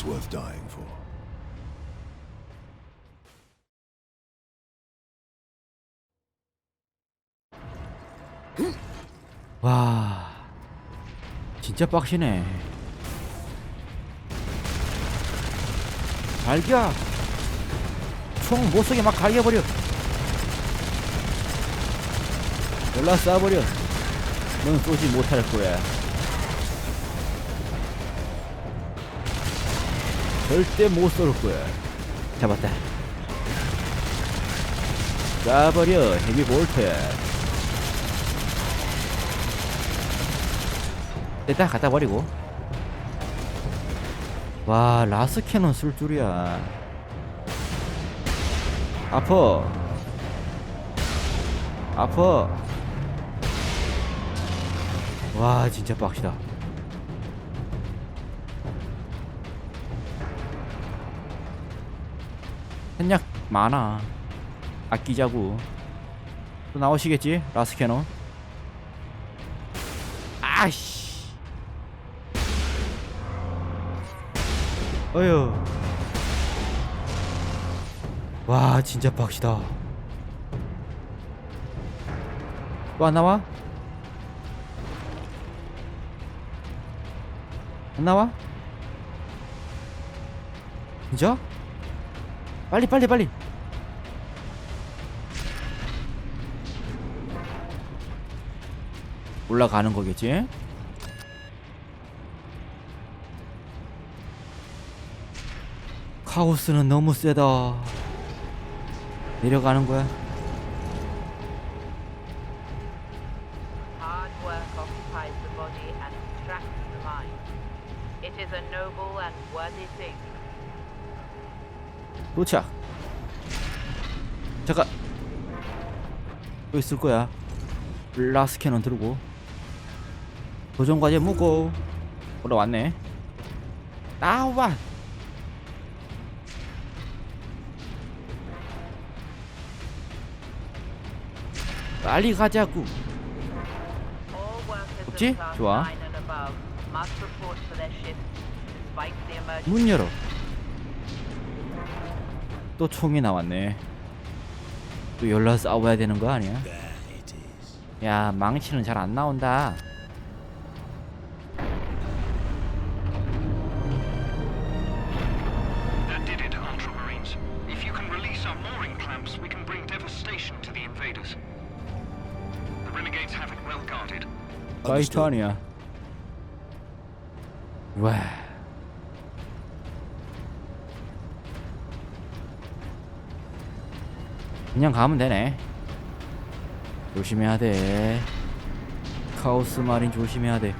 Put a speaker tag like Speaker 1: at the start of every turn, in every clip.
Speaker 1: it's worth dying for.
Speaker 2: 와 진짜 빡시네. 갈겨. 총 못쏘게 막 갈겨버려. 연락 쏴버려. 넌 쏘지 못할 거야 절대 못 쏠 거야. 잡았다. 쏴버려 헤비 볼트. 됐다 갖다 버리고. 와 라스 캐논 쓸 줄이야. 아퍼. 아퍼. 와 진짜 빡시다 한약 많아. 아끼자고. 또 나오시겠지? 라스 캐논? 아씨. 어휴. 와 진짜 빡시다. 또 안 나와? 안 나와? 진짜? 빨리 빨리 빨리 올라가는 거겠지? 카오스는 너무 세다. 내려가는 거야. 도착. 잠깐. 여기 있을 거야. 라스 캐논 들고. 도전 과제 묻고. 올라왔네. 나와. 빨리 가자고. 없지? 좋아.
Speaker 3: 9 and above must report for their shifts despite the emergency.
Speaker 2: 문 열어. 또 총이 나왔네. 또 연락 싸워야 되는 거 아니야? 야 망치는 잘 안 나온다.
Speaker 4: If you can
Speaker 2: 그냥 가면 되네. 조심해야 돼. 카오스 마린 조심해야 돼.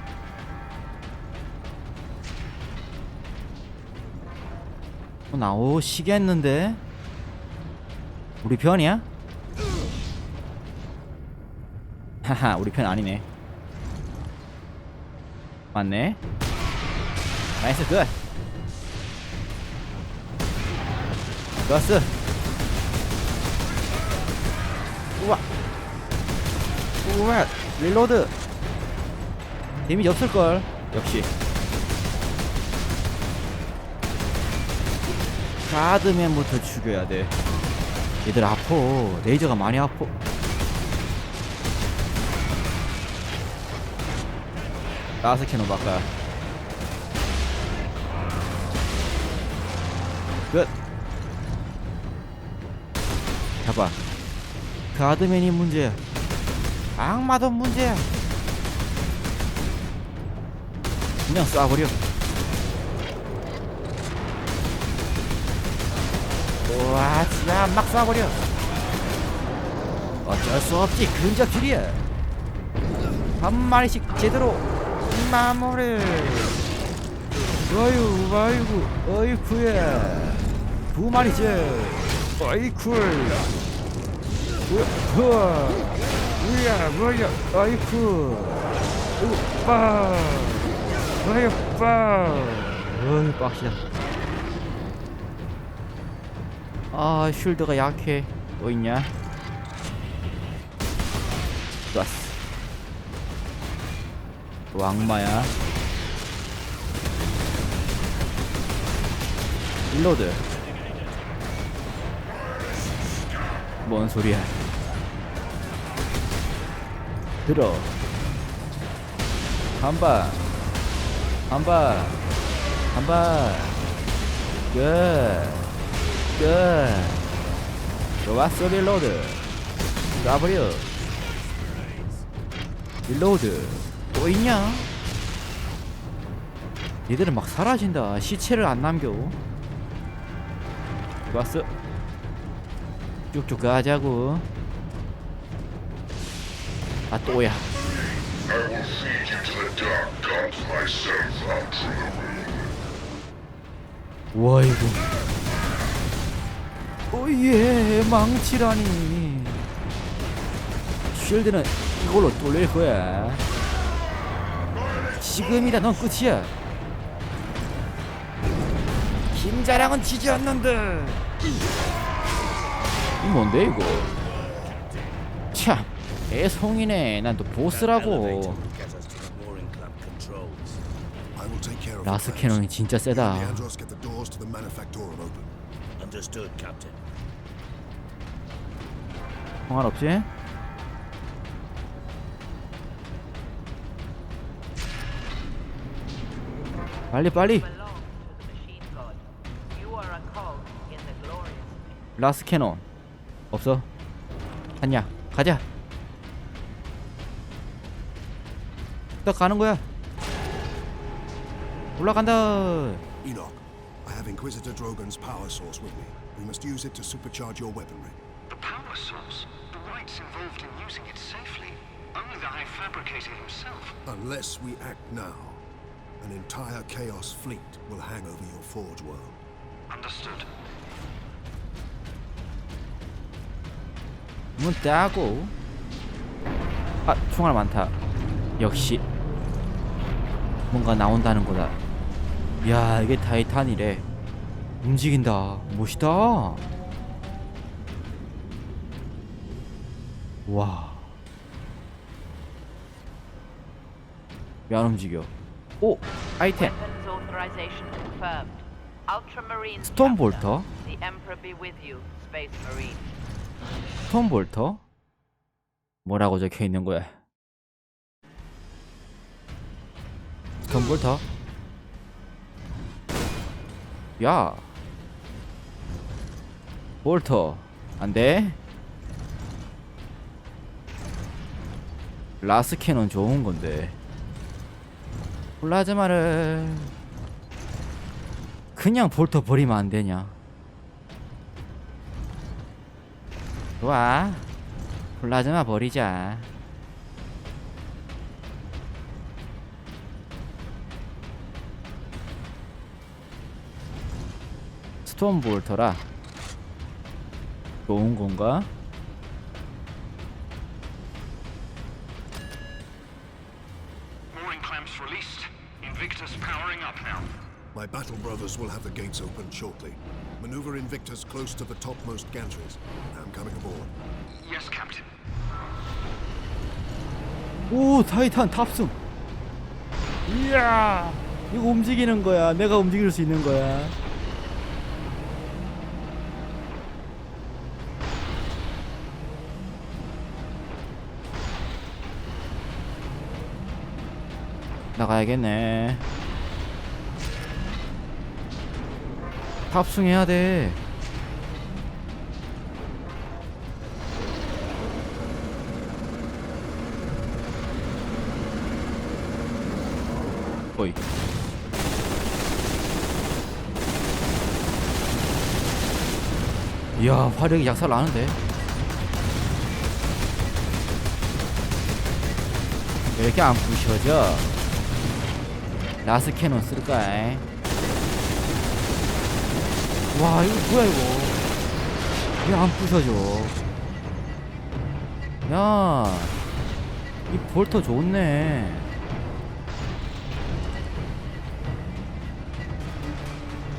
Speaker 2: 어, 나오시겠는데? 우리 편이야? 하하, 우리 편 아니네. 맞네. 나이스 굿. 좋았어. 우와. 우와. 릴로드. 데미지 없을걸. 역시. 가드맨부터 죽여야 돼. 얘들 아파. 레이저가 많이 아파. 라스 캐논 바꿔. 끝. 잡아. 가드맨이 문제야. 악마도 문제야. 그냥 쏴버려. 와, 진짜 막 쏴버려. 어쩔 수 없지. 근접줄이야. 한 마리씩 제대로 마무리. 어유, 아이고, 어이쿠야. 두 마리째. 어이쿠. 우와, 우야, 뭐야, 어이쿠. 우빠. 어이빠. 어이, 빡시다. 아, 쉴드가 약해. 또 있냐? 좋았어. 또 악마야. 릴로드 뭔 소리야 들어. 한발. 한발. 한발. 끝끝. 좋았어 릴로드. 쏴버려 릴로드. 또 있냐? 얘들은 막 사라진다. 시체를 안 남겨. 좋았어. 쭉쭉 가자고 아 또야.
Speaker 1: I will feed you to the dark gods myself, Ultramarine.
Speaker 2: 와 이거 오예 망치라니. 쉴드는 이걸로 뚫릴 거야. 지금이다 넌 끝이야. 김자랑은 지지 않는다 이 뭔데 이거? 참 애송이네 난 또 보스라고 라스 캐논이 진짜 세다. 통화 없지? 빨리 빨리. 라스 캐논 없어 갔냐 가자 딱 가는 거야 올라간다
Speaker 5: Enoch, I have Inquisitor Drogon's power source with me. We must use it to supercharge your weaponry.
Speaker 4: The power source? The rights involved in using it safely. Only the High Fabricator himself.
Speaker 5: Unless we act now, an entire Chaos fleet will hang over your Forge world.
Speaker 4: Understood.
Speaker 2: 문 따고 아 총알 많다 역시 뭔가 나온다는 거다 야 이게 타이탄이래 움직인다 멋있다 와. 왜 안 움직여? 오! 아이템! 스톤 볼터? 스톤 볼터? 뭐라고 적혀 있는 거야? 스톤 볼터? 야! 볼터 안 돼? 라스 캐논 좋은 건데. 플라즈마를 그냥 볼터 버리면 안 되냐? 좋아. 플라즈마 버리자. 스톤 볼터라. 좋은 건가?
Speaker 4: Mooring clamps released. Invictus powering up now.
Speaker 5: My battle brothers will have the gates open shortly. Maneuver Invictus close to the topmost gantries. I'm coming aboard.
Speaker 4: Yes, Captain.
Speaker 2: 오 타이탄 탑승 이야 이거 움직이는 거야 내가 움직일 수 있는 거야 나가야겠네. 탑승해야 돼. 어이. 이야 화력이 약살 나는데. 왜 이렇게 안 부셔져 라스 캐논 쓸까 와 이거 뭐야 이거 왜 안 부셔져 야 이 볼터 좋네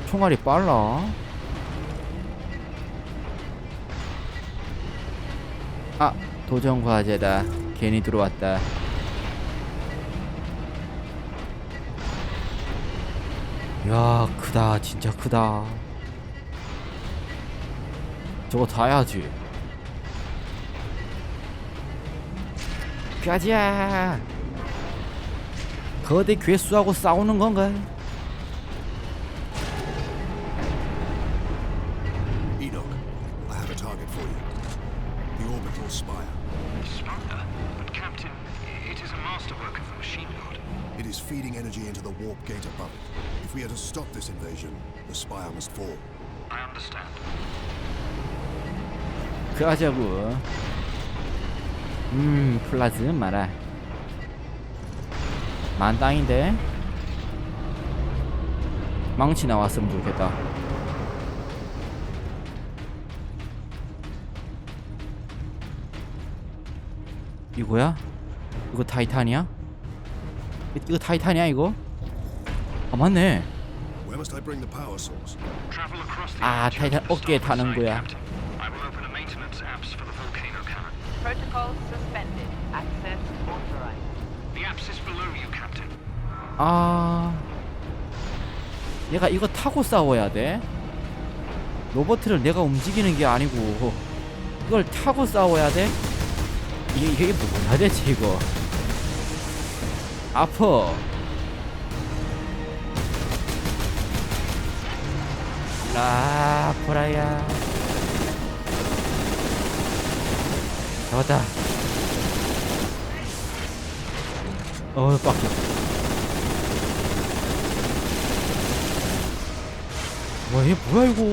Speaker 2: 총알이 빨라. 아, 도전 과제다. 괜히 들어왔다. 야, 크다. 진짜 크다. 저거 다 해야지. 가자. 거대 괴수하고 싸우는 건가?
Speaker 5: Enoch, I have a target for you. The orbital spire.
Speaker 4: Spire? But Captain, it is a masterwork of the machine god.
Speaker 5: It is feeding energy into the warp gate above it. If we are to stop this invasion, the spire must fall.
Speaker 4: I understand.
Speaker 2: 그하자고. 음, 플라즈 마라. 만땅인데. 망치 나왔으면 좋겠다. 이거야? 이거 타이탄이야? 이- 이거 타이탄이야 이거? 아 맞네. 아, 타이탄 어깨에 타는 거야. 아 얘가 이거 타고 싸워야 돼 로버트를 내가 움직이는 게 아니고 이걸 타고 싸워야 돼 이게 이게 뭐야 대체 이거 아퍼 라프라야 잡았다 어 빡쳐 와, 얘 뭐야 이거?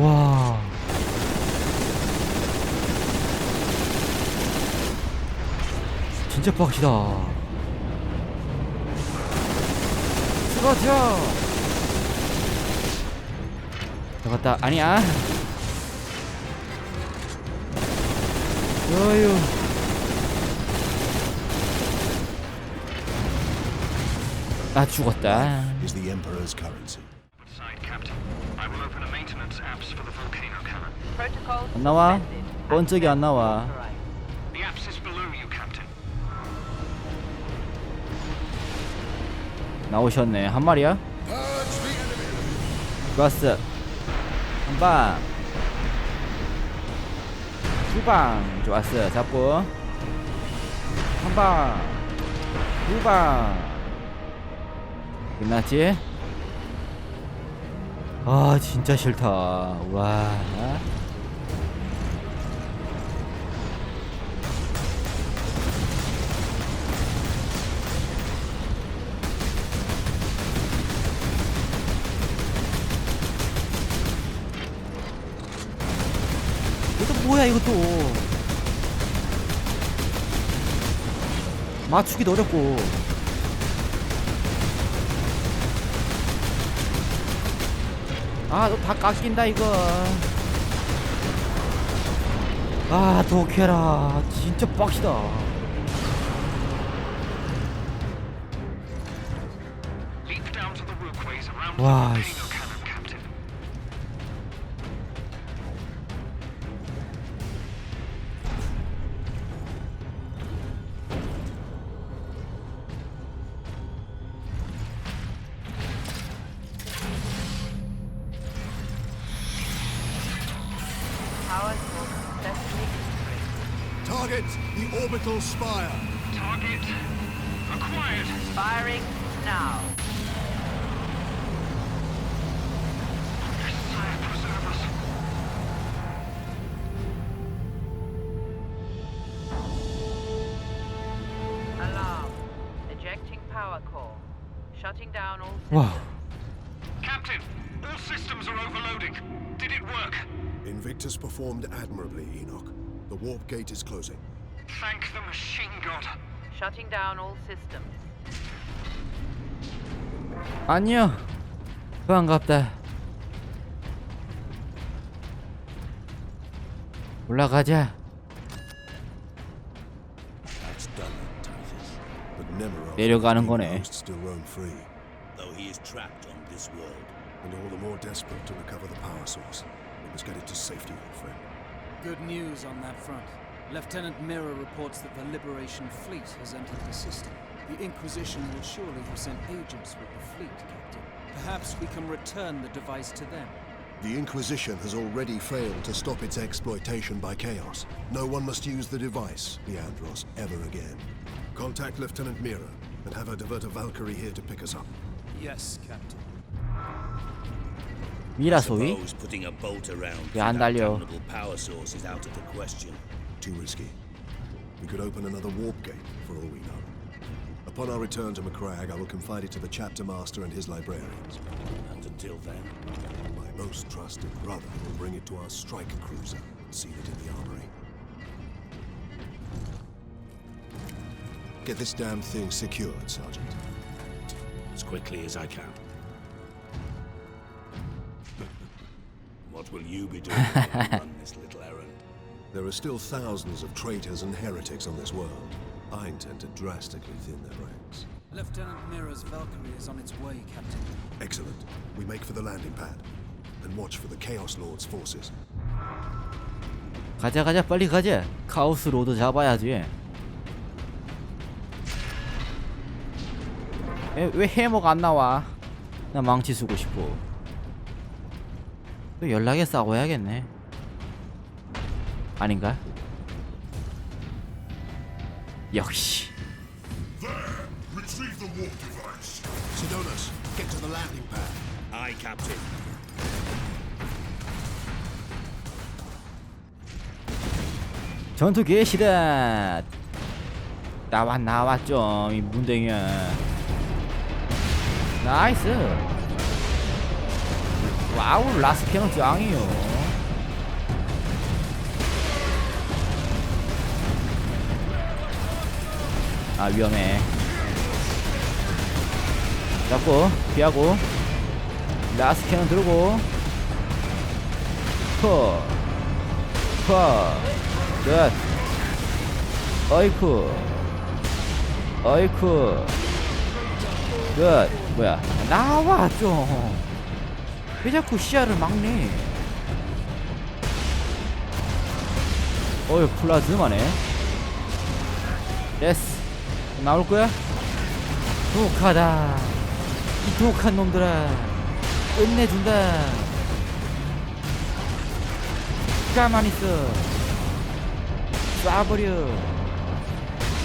Speaker 2: 와. 진짜 빡시다. 스가자. 잡았다. 아니야. 어휴. 나 죽었다.
Speaker 5: Is the Emperor's currency.
Speaker 4: Side, Captain. I will open a maintenance apps for the volcano cannon.
Speaker 3: Protocol
Speaker 2: 안 나와? 번쩍이 안 나와. 나오셨네. 한 마리야? 좋았어. 한 방. 두 방. 좋았어. 잡고. 한 방. 두 방. 끝났지? 아, 진짜 싫다. 와. 이것도 맞추기도 어렵고. 아너 다 깎인다 이거. 아 독해라. 진짜 빡시다.
Speaker 4: Leap down
Speaker 5: orbital spire.
Speaker 4: Target acquired.
Speaker 3: Firing now.
Speaker 4: Sire, us.
Speaker 3: Alarm. Ejecting power core. Shutting down all
Speaker 2: 와
Speaker 4: Captain, all systems are overloading. Did it work?
Speaker 5: Invictus performed admirably, Enoch. The warp gate is closing.
Speaker 4: Thank the machine god.
Speaker 3: Shutting down all systems.
Speaker 2: 안녕 반갑다 올라가자
Speaker 6: That's done it, Titus.
Speaker 5: But Nemeroth
Speaker 2: 내려가는
Speaker 5: and the
Speaker 2: 거네.
Speaker 5: host still roam free,
Speaker 6: Though he is trapped on this world.
Speaker 5: and all the more desperate to recover the power source. We must get it to safety, old friend.
Speaker 7: Good news on that front. Lieutenant Mirror reports that the Liberation Fleet has entered the system. The Inquisition will surely have sent agents with the fleet, Captain. Perhaps we can return the device to them.
Speaker 5: The Inquisition has already failed to stop its exploitation by Chaos. No one must use the device, Leandros, ever again. Contact Lieutenant Mira and have her divert a Valkyrie here to pick us up.
Speaker 7: Yes, Captain.
Speaker 2: 미라 소위?
Speaker 6: Suppose putting a bolt around
Speaker 2: 왜 안
Speaker 6: without
Speaker 2: 달려?
Speaker 6: downable power source is out of the question.
Speaker 5: Too risky. We could open another warp gate, for all we know. Upon our return to Macragge, I will confide it to the chapter master and his librarians.
Speaker 6: And until then,
Speaker 5: My most trusted brother will bring it to our striker cruiser and seal it in the armory. Get this damn thing secured, Sergeant.
Speaker 6: as quickly as I can. what will you be doing while you run this little?
Speaker 5: There are still thousands of traitors and heretics on this world. I intend to drastically thin their ranks.
Speaker 7: Lieutenant Mira's Valkyrie is on its way, Captain.
Speaker 5: Excellent. We make for the landing pad. And watch for the Chaos Lord's forces.
Speaker 2: 가자 가자 빨리 가자 카오스 로드 잡아야지 왜, 왜 해머가 안 나와 나 망치 쓰고 싶어 또 연락해 싸워야겠네 아닌가? 역시
Speaker 1: There! Retrieve the warp device.
Speaker 5: Sidonis, get to the landing pad.
Speaker 6: Aye, Captain.
Speaker 2: 전투 개시다 나와 나와 좀이 문댕이야 나이스 와우 라스 캐논 짱이요 아 위험해 잡고 피하고 라스 캐논 들고 퍼 퍼. 끝. 어이쿠. 어이쿠. 끝. 뭐야. 나와, 좀. 왜 자꾸 시야를 막네. 어이, 플라즈마네. 나올 거야? 독하다. 이 독한 놈들아. 끝내준다. 가만히 있어. 쏴버려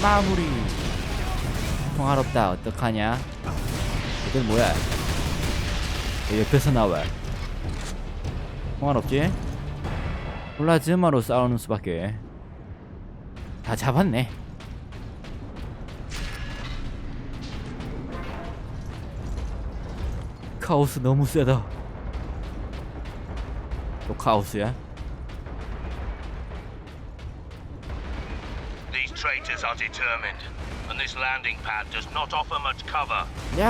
Speaker 2: 마무리 통화롭다 어떡하냐 이건 뭐야 왜 옆에서 나와 통화롭지 플라즈마로 싸우는 수밖에 다 잡았네 카오스 너무 세다 또 카오스야?
Speaker 8: These traitors are determined, and this landing pad does not offer much cover.
Speaker 2: 내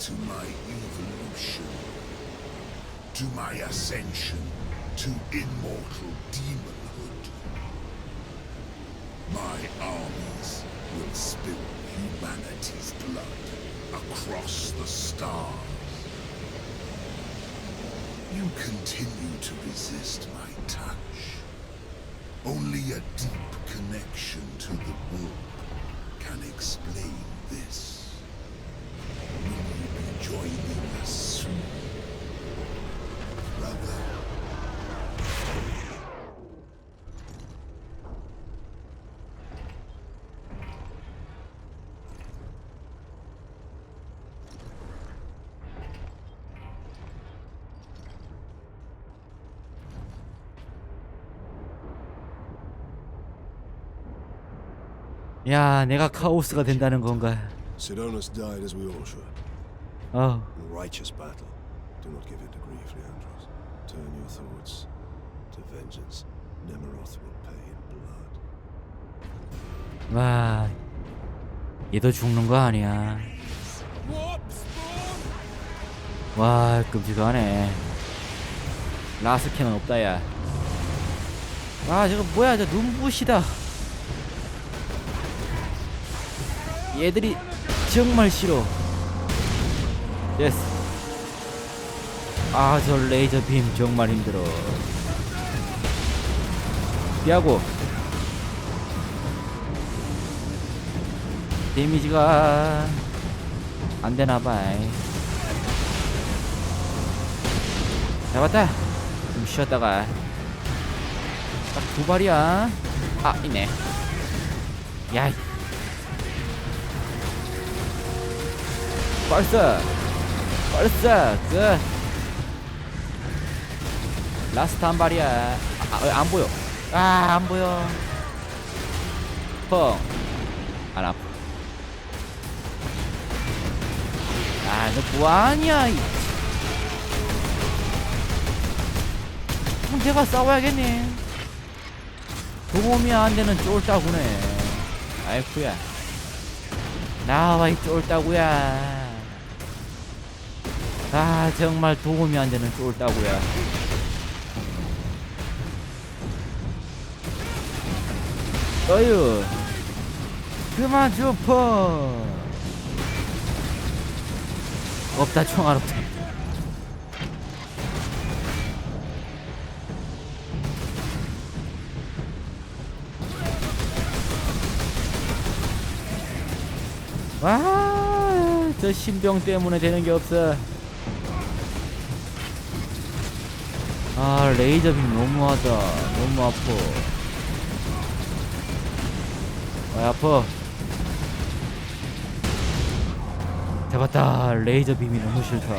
Speaker 1: to my evolution, to my ascension to immortal demonhood. My armies will spill humanity's blood across the stars. You continue to resist my touch. Only a deep connection to the warp can explain this. joining us soon. Brother.
Speaker 2: 야, 내가 카오스가 된다는 건가?
Speaker 5: Sidonis died as we all should.
Speaker 2: 어,
Speaker 5: In righteous battle. Do not give in to grief, Leandros. Turn your thoughts to vengeance. Nemeroth will pay in blood.
Speaker 2: 와, 얘도 죽는 거 아니야? 와, 끔찍하네. 라스캔은 없다, 야. 아, 저거 뭐야, 저 눈부시다. 얘들이 정말 싫어. 됐어. 아, 저 레이저 빔 정말 힘들어. 피하고. 데미지가 안 되나봐. 잡았다. 좀 쉬었다가 딱 두 발이야. 아 있네. 야. 벌써 벌써 끝. 라스트 한 발이야. 아, 아, 안 보여. 아 안 보여. 펑. 안 아파. 아, 너 뭐하냐? 이. 그럼 내가 싸워야겠네. 도움이 안 되는 쫄따구네. 아이쿠야. 나와 이 쫄따구야. 아, 정말 도움이 안 되는 쫄따구야. 어휴. 그만 좀 퍼. 없다 총알 없다 와저 신병 때문에 되는 게 없어 아 레이저빔 너무하다 너무 아파. 아 아파. 잡았다. 레이저 빔이 너무 싫다.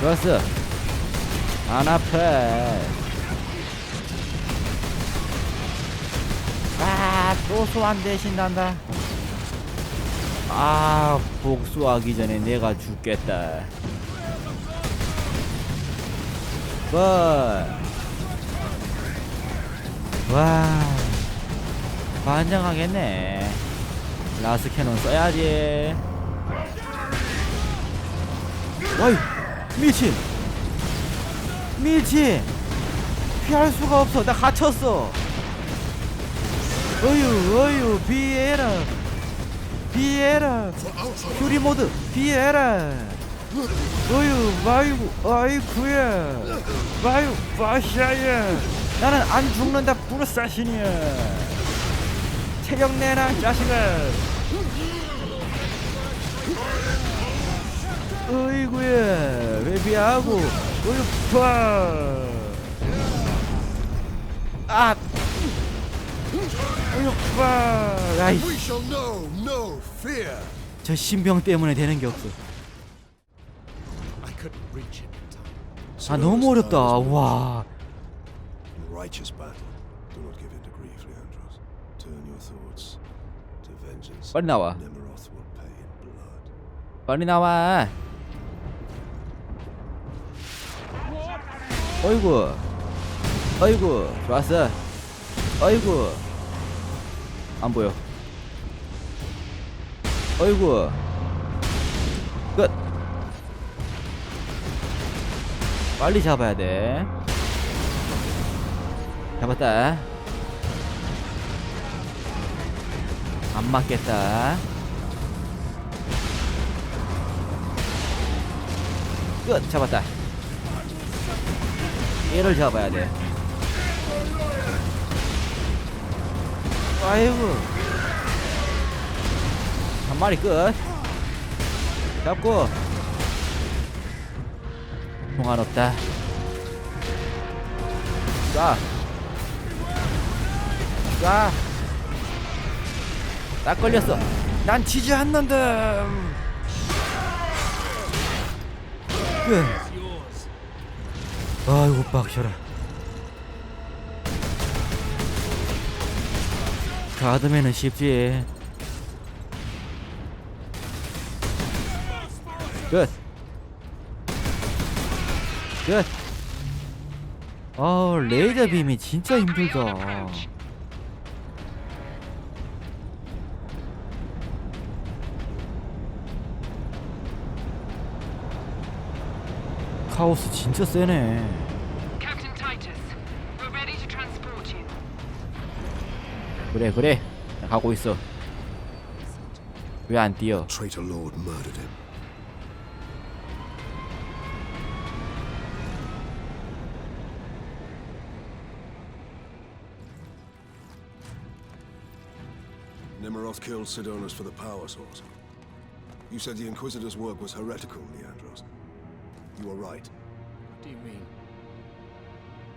Speaker 2: 좋았어. 안 아파. 아또 소환 대신난다. 아 복수하기 전에 내가 죽겠다 뭐. 와 반장하겠네 라스 캐논 써야지. 어이, 미친, 미친, 피할 수가 없어. 나 갇혔어. 어유, 어유, 비에라, 비에라, 퓨리 모드, 비에라. 어유, 마이구, 아이쿠야, 마유, 바샤야. 나는 안 죽는다, 부르사신이야. 체력 내라 자식아 어이구야 아.
Speaker 5: We
Speaker 2: 아이씨.
Speaker 5: Shall know no fear.
Speaker 2: 저 신병 때문에 되는 게 없어 아 너무 어렵다 와
Speaker 5: In righteous battle, do not give in to grief, Leandros. Turn your thoughts to vengeance.
Speaker 2: 빨리 나와
Speaker 5: Nemeroth will pay in blood.
Speaker 2: 빨리 나와 어이구 어이구 좋았어 어이구 안 보여 어이구 끝 빨리 잡아야 돼. 잡았다. 안 맞겠다. 끝. 잡았다. 얘를 잡아야 돼. 아이고. 한 마리 끝. 잡고 통할 없다 쏴 쏴. 딱 걸렸어. 난 지지 않는다. 끝. 아이고 빡쳐라. 가드맨은 쉽지. 끝. 끝. 아, 레이저 빔이 진짜 힘들다. 카오스 진짜 세네.
Speaker 9: Captain Titus, we're ready to transport you.
Speaker 2: 그래 그래 가고 있어. 왜 안 뛰어?
Speaker 5: Traitor Lord murdered him. Killed Sidonus for the power source. You said the Inquisitor's work was heretical, Leandros. You were right.
Speaker 7: What do you mean?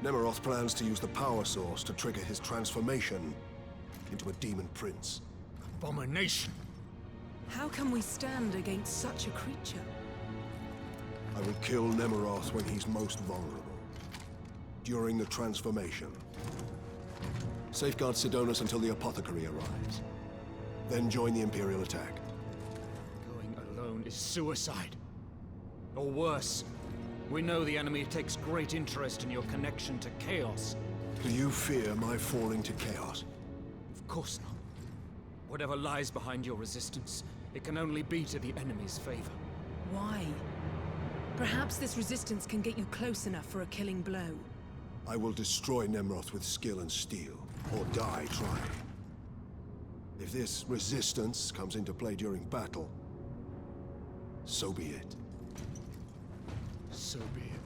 Speaker 5: Nemiroth plans to use the power source to trigger his transformation into a demon prince.
Speaker 7: Abomination!
Speaker 10: How can we stand against such a creature?
Speaker 5: I will kill Nemiroth when he's most vulnerable. During the transformation. Safeguard Sidonus until the apothecary arrives. Then join the Imperial attack.
Speaker 7: Going alone is suicide. Or worse, we know the enemy takes great interest in your connection to Chaos.
Speaker 5: Do you fear my falling to chaos?
Speaker 7: Of course not. Whatever lies behind your resistance, it can only be to the enemy's favor.
Speaker 10: Why? Perhaps this resistance can get you close enough for a killing blow.
Speaker 5: I will destroy Nemroth with skill and steel, or die trying. If this resistance comes into play during battle, so be it.
Speaker 7: So be it.